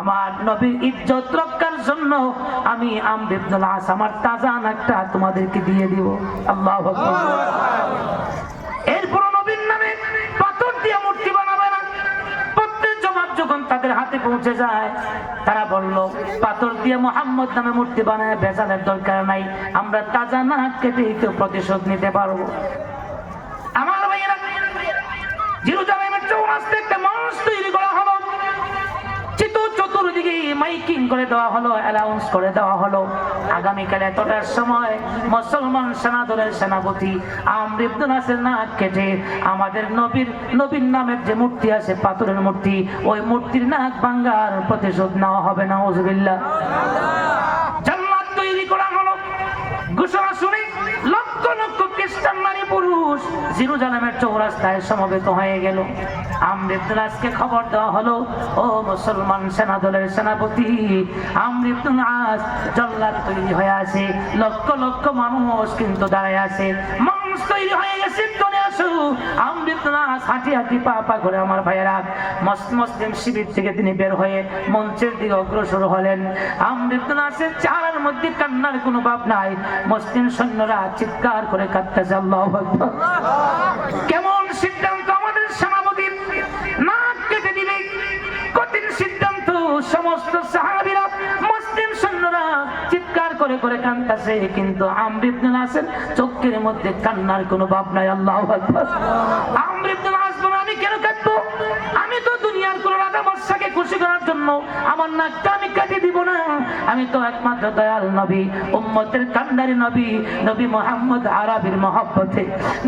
আমার নবীর ইজ্জত রক্ষার জন্য আমি আমরিবনুল আস আমার তাজা নাকটা তোমাদেরকে দিয়ে দিব। আল্লাহ এরপর নবীর নামে পাথর দিয়ে মূর্তি বানাবে না। প্রত্যেক জবাব যখন তাদের হাতে পৌঁছে যায়, তারা বলল, পাথর দিয়ে মোহাম্মদ নামে মূর্তি বানায় বেজালের দরকার নাই। আমরা তাজা নাক কেটে তো প্রতিশোধ নিতে পারব। আমার ভাইয়েরা, জিরুজালেমের চৌরাস্তে করে দেওয়া হলো অ্যালাউন্স করে দেওয়া হলো। আগামীকাল এতটার সময় মুসলমান সেনাদলের সেনাপতি আমরিবদুল নাসের নাক কেটে আমাদের নবীর নবীর নামের যে মূর্তি আছে, পাথরের মূর্তি, ওই মূর্তির নাক ভাঙ্গার প্রতিশোধ নেওয়া হবে না ওজবিল্লা তৈরি করা হলো। ঘোষণা শুনে লক্ষ লক্ষ খ্রিস্টান নারী পুরুষ জিরুজালামের চৌরাস্তায় সমবেত হয়ে গেল। আমরিবদুল্লাহকে খবর দেওয়া হলো ও মুসলমান সেনা দলের সেনাপতি আমরিবদুল্লাহ জল্লাদ তৈরি হয়ে আছে। লক্ষ লক্ষ মানুষ কিন্তু দাঁড়ায় আছে। মানুষ তৈরি হয়ে গেছে কান্নার কোনো ভাব নাই। সৈন্যরা চিৎকার করে কাঁদতেছে কেমন সিদ্ধান্ত আমাদের সেনাপতি নাক কেটে দিলে কঠিন সিদ্ধান্ত সমস্ত চিৎকার করে করে কাঁদতেছে কিন্তু আমরিবদুল হাসান চোখের মধ্যে কান্নার কোনো ভাব নাই, আল্লাহ আমি কেন আমি তো দুনিয়ার কোন রাজা বাদশাকে খুশি করার জন্য আমার নাকটা আমি কাটিয়ে দিব না। আমি তো একমাত্র দয়াল নবী, উম্মতের কান্ডারি নবী নবী মোহাম্মদ আরবির মহব্বতে।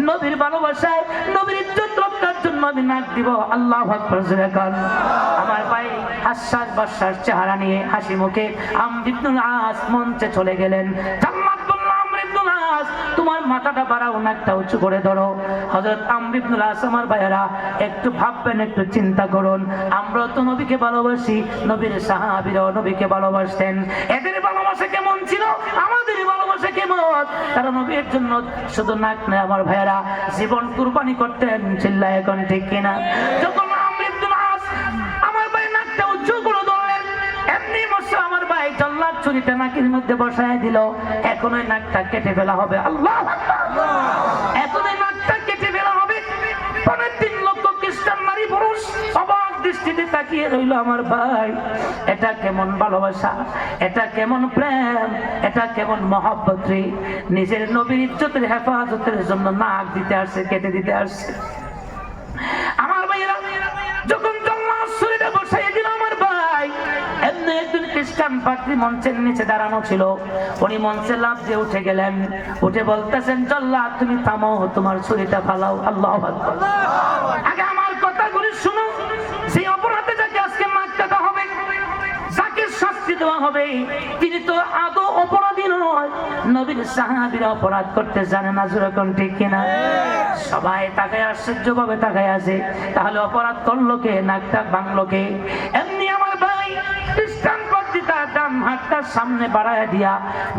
নবীর ভালোবাসায় নবীর ইজ্জত রক্ষার নাক দিব, আল্লাহ আমার ভাই হাস্যাস বাসার চেহারা নিয়ে হাসি মুখে আমদিবনুল আস মঞ্চে চলে গেলেন। তোমার মাথাটা বাড়াও, নাকটা উঁচু করে ধরো। হযরত আমরিবনুল আস আমার ভাইয়েরা, একটু ভাববেন, একটু চিন্তা করুন। আমরা তো নবীকে ভালোবাসি, নবীর সাহাবীরাও নবীকে ভালোবাসতেন। এদের ভালোবাসা কেমন ছিল? আমাদের ভালোবাসা কেমন? তারা নবীর জন্য শুধু নাক নয়, আমার ভাইয়েরা, জীবন কুরবানি করতেন, চিল্লায় এখন ঠিক কিনা? যখন ছুরিটা নাকের মধ্যে বসায় দিল। এখন ওই নাকটা কেটে ফেলা হবে। আল্লাহ! এখন ওই নাকটা কেটে ফেলা হবে। পরের তিন লক্ষ খ্রিস্টান নারী পুরুষ দৃষ্টিতে তাকিয়ে রইল আমার ভাই। এটা কেমন এটা কেমন প্রেম? এটা কেমন নিজের নবীর ইজ্জতের হেফাজতের জন্য নাক দিতে আসছে, কেটে দিতে আসছে। পাত্রী মঞ্চের নিচে দাঁড়ানো ছিল। উনি মঞ্চে লাভ দিয়ে উঠে গেলেন। উঠে বলতেছেন জল্লাদ তুমি থামো, তোমার ছুরিটা ফালাও। আল্লাহ আগে আমার কথাগুলি শুনো সেই অপরাধে যাকে আজকে মার কাটা হবে, যাকে শাস্তি দেওয়া হবে, তিনি তো আদৌ অপরাধী নয়। নবীর সাহাবীরা অপরাধ করতে জানে না যেরকম ঠিক কিনা? সবাই তাকায় আশ্চর্য ভাবে তাকায় আছে। তাহলে অপরাধ করল কে? নাকটা ভাঙলো কে? এমনি আমার ভাই খ্রিস্টান ডান হাতটা সামনে বাড়ায় দিয়া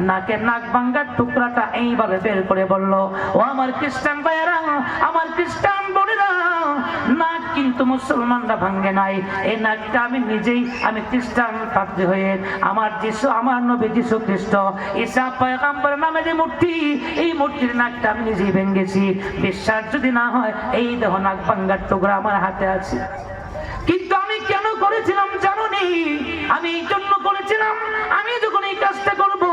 নাকে নাক ভাঙ্গার টুকরাটা এইভাবে বের করে বলল, ও আমার খ্রিস্টান ভাইয়েরা, আমার খ্রিস্টান বোনেরা, নাক কিন্তু মুসলমানরা ভাঙ্গে নাই। এই নাকটা আমি নিজেই, আমি খ্রিস্টান পাত্রী হয়ে আমার যিশু আমার নবী যিশু খ্রিস্ট ঈসা পয়গাম্বর নামে যে মূর্তি, এই মূর্তির নাকটা আমি নিজেই ভেঙ্গেছি। বিশ্বাস যদি না হয়, এই দেহ নাক ভাঙ্গার টুকরা আমার হাতে আছে। কিন্তু আমি কেন করেছিলাম জানো নি আমি এই জন্য কাজটা করব।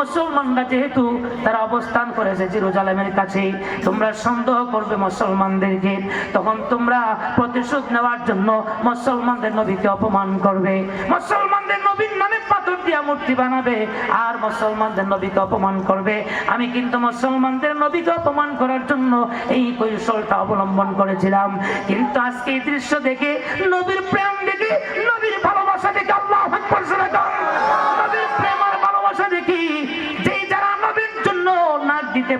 মুসলমানরা যেহেতু তারা অবস্থান করেছে জিরুজালেমের কাছে, তোমরা সন্দেহ করবে মুসলমানদেরকে। তখন তোমরা প্রতিশোধ নেওয়ার জন্য মুসলমানদের নবীকে অপমান করবে। মুসলমানদের নবীর নামে পাথর দিয়া মূর্তি বানাবে আর মুসলমানদের নবীকে অপমান করবে। আমি কিন্তু মুসলমানদের নবীকে অপমান করার জন্য এই কৌশলটা অবলম্বন করেছিলাম। কিন্তু আজকে এই দৃশ্য দেখে নবীর প্রেম দেখে, নবীর ভালোবাসা দেখে আল্লাহ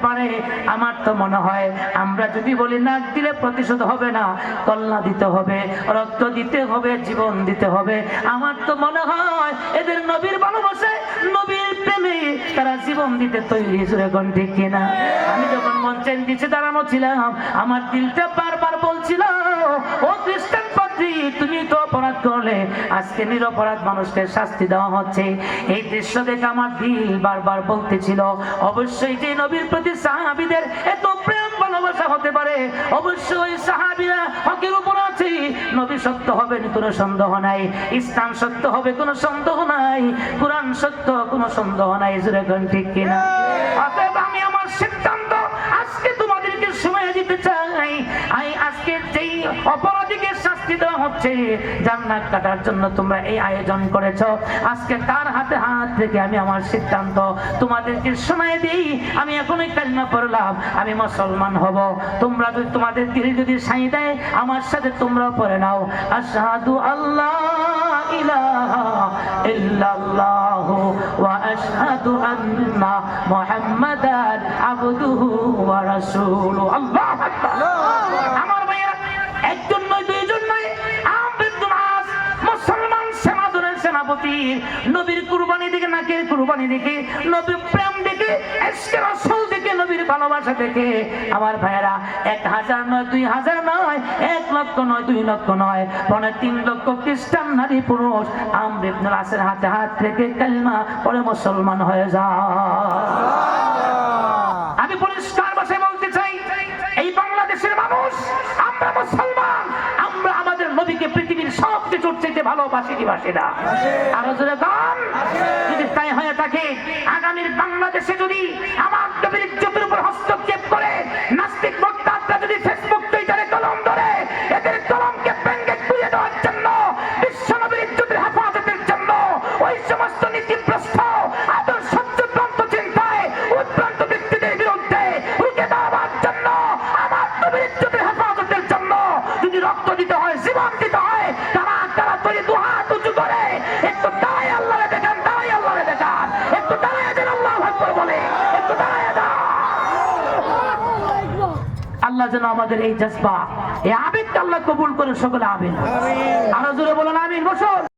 পারে, আমার তো মনে হয় আমরা যদি বলি নাক দিলে প্রতিশোধ হবে না, কল্লা দিতে হবে, রক্ত দিতে হবে, জীবন দিতে হবে। আমার তো মনে হয় এদের নবীর ভালোবাসে নবীর তারা জীবন দিতে তৈরি কোন ঠিক কিনা? আমি যখন মঞ্চের নিচে দাঁড়ানো ছিলাম আমার দিলটা বারবার বলছিল, ও খ্রিস্টান তুমি তো অপরাধ করলে। আজকে নিরপরাধ মানুষকে শাস্তি দেওয়া হচ্ছে। এই দৃশ্য দেখে আমার দিল বারবার বলতেছিল, অবশ্যই যে নবীর প্রতি সাহাবিদের এত প্রেম, ভালোবাসা হতে পারে, অবশ্যই সাহাবিরা হকের উপর আছে। নবী সত্য হবে কোনো সন্দেহ নাই। ইসলাম সত্য হবে, কোনো সন্দেহ নাই। কোরআন সত্য, কোনো সন্দেহ নাই যেরকম ঠিক কিনা? অতএব আমি আমার সিদ্ধান্ত আজকে তোমাদেরকে সময় দিতে চাই। আজকে যেই অপরাধীকে শাস্তি দেওয়া হচ্ছে জান্নাত কাটার জন্য তোমরা এই আয়োজন করেছ। আজকে তার হাতে হাত থেকে আমি আমার সিদ্ধান্ত তোমাদেরকে শোনায় দিই? আমি এখনই কালিমা পড়লাম, আমি মুসলমান হব। তোমরা যদি তোমাদের দিলে যদি সাই দেয়, আমার সাথে তোমরাও পড়ে নাও। আশহাদু আল্লাহ ইলাহা ইল্লাল্লাহ ওয়া আশহাদু আন্না মুহাম্মাদান আবদুহু ওয়া রাসূলুহু। আল্লাহু! সেনাপতি নবীর কুরবানি দেখে নাকের কুরবানি দেখে নবীর প্রেম দেখে রাসূল দেখে নবীর ভালোবাসা দেখে আমার ভাইয়েরা এক হাজার নয় দুই হাজার নয় এক লক্ষ নয় দুই লক্ষ নয় পনে তিন লক্ষ খ্রিস্টান নারী পুরুষ আমর আসের হাতে হাত থেকে কালিমা পরে মুসলমান হয়ে যায়। আমি পরিষ্কার ভাষায় কিছুর চাইতে ভালোবাসি না? আরও জোরে দাম যদি তাই হয়ে থাকে, আগামীর বাংলাদেশে যদি আমার আল্লাহ যেন আমাদের এই জজবা এই আবেগকে আল্লাহ কবুল করে সকলে আমিন। আরও জোরে বলেন আমিন বসুন।